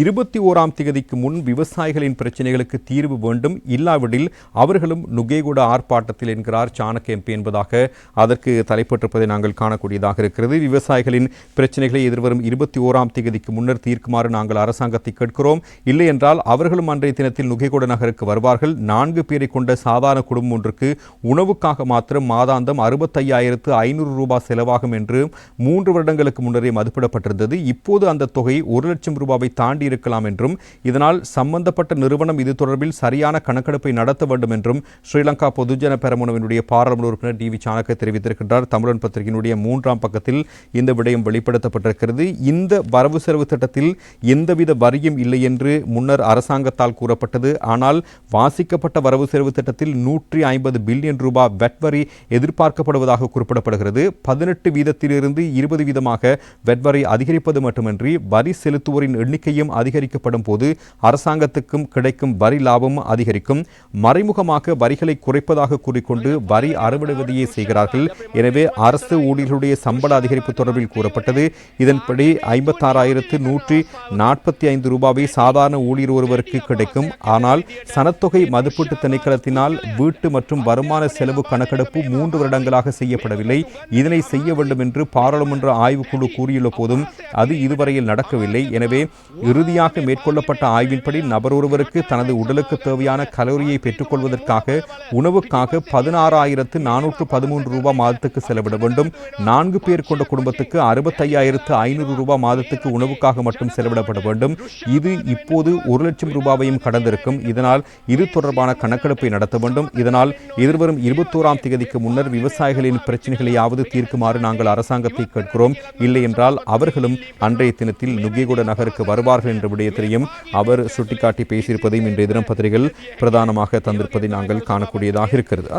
இருபத்தி ஓராம் தேதிக்கு முன் விவசாயிகளின் பிரச்சனைகளுக்கு தீர்வு வேண்டும். இல்லாவிடில் அவர்களும் நுகேகுட ஆர்ப்பாட்டத்தில் என்கிறார் சாணக்க எம்பி என்பதாக அதற்கு தலைப்பட்டிருப்பதை நாங்கள் காணக்கூடியதாக இருக்கிறது. விவசாயிகளின் பிரச்சனைகளை எதிர்வரும் இருபத்தி ஓராம் தேதிக்கு முன்னர் தீர்க்குமாறு நாங்கள் அரசாங்கத்தை கேட்கிறோம். இல்லை என்றால் அவர்களும் அன்றைய தினத்தில் நுகேகுட நகருக்கு வருவார்கள். நான்கு பேரை கொண்ட சாதாரண குடும்பம் ஒன்றுக்கு உணவுக்காக மாத்திரம் மாதாந்தம் அறுபத்தையாயிரத்து ஐநூறு ரூபாய் செலவாகும் என்று மூன்று வருடங்களுக்கு முன்னரே மதிப்பிடப்பட்டிருந்தது. இப்போது அந்த தொகை ஒரு லட்சம் ரூபாவை தாண்டி வேண்டியிருக்கலாம் இருக்கலாம் என்றும் இதனால் சம்பந்தப்பட்ட நிறுவனம் இது தொடர்பில் சரியான கணக்கெடுப்பை நடத்த வேண்டும் என்றும் ஸ்ரீலங்கா பொதுஜன பெரமுனவினுடைய பாராளுமன்ற உறுப்பினர் டி வி சாணக்க தெரிவித்திருக்கின்றார். தமிழன் பத்திரிகையினுடைய மூன்றாம் பக்கத்தில் இந்த விடயம் வெளிப்படுத்தப்பட்டிருக்கிறது. இந்த வரவு செலவு திட்டத்தில் எந்தவித வரியும் இல்லை என்று முன்னர் அரசாங்கத்தால் கூறப்பட்டது. ஆனால் வாசிக்கப்பட்ட வரவு செலவு திட்டத்தில் நூற்றி ஐம்பது பில்லியன் ரூபாய் வெட் வரி எதிர்பார்க்கப்படுவதாக குறிப்பிடப்படுகிறது. பதினெட்டு வீதத்திலிருந்து இருபது வீதமாக வெட் வரி அதிகரிப்பது மட்டுமின்றி வரி செலுத்துவோரின் எண்ணிக்கையும் அதிகரிக்கப்படும் போது அரசாங்கத்துக்கும் கிடைக்கும் வரி லாபமும் அதிகரிக்கும். மறைமுகமாக வரிகளை குறைப்பதாக கூறிக்கொண்டு வரி அறுவடைவதையே செய்கிறார்கள். எனவே அரசு ஊழியர்களுடைய சம்பள அதிகரிப்பு தொடர்பில் கூறப்பட்டது. இதன்படி ஐம்பத்தாறாயிரத்து நூற்றி நாற்பத்தி ஐந்து ரூபாவை சாதாரண ஊழியர் ஒருவருக்கு கிடைக்கும். ஆனால் சனத்தொகை மதிப்பீட்டு திணைக்களத்தினால் வீட்டு மற்றும் வருமான செலவு கணக்கெடுப்பு மூன்று வருடங்களாக செய்யப்படவில்லை. இதனை செய்ய வேண்டும் என்று பாராளுமன்ற ஆய்வுக்குழு கூறியுள்ள போதும் அது இதுவரையில் நடக்கவில்லை. எனவே இறுதியாக மேற்கொள்ளப்பட்ட ஆய்வின்படி நபர் ஒருவருக்கு தனது உடலுக்கு தேவையான கலோரியை பெற்றுக்கொள்வதற்காக உணவுக்காக பதினாறாயிரத்து நானூற்று பதிமூன்று ரூபாய் மாதத்துக்கு செலவிட வேண்டும். நான்கு பேர் கொண்ட குடும்பத்துக்கு அறுபத்தையாயிரத்து ஐநூறு ரூபாய் மாதத்துக்கு உணவுக்காக மட்டும் செலவிடப்பட வேண்டும். இது இப்போது ஒரு லட்சம் ரூபாவையும் கடந்திருக்கும். இதனால் இது தொடர்பான கணக்கெடுப்பை நடத்த வேண்டும். இதனால் எதிர்வரும் இருபத்தோராம் தேதிக்கு முன்னர் விவசாயிகளின் பிரச்சனைகளையாவது தீர்க்குமாறு நாங்கள் அரசாங்கத்தை கேட்கிறோம். இல்லை என்றால் அவர்களும் அன்றைய தினத்தில் நுகேகுட நகருக்கு வருவார்கள் என்ற விடயத்திலையும் அவர் சுட்டிக்காட்டி பேசியிருப்பதையும் இன்றைய தினம் பத்திரிகைகள் பிரதானமாக தந்திருப்பதை நாங்கள் காணக்கூடியதாக இருக்கிறது.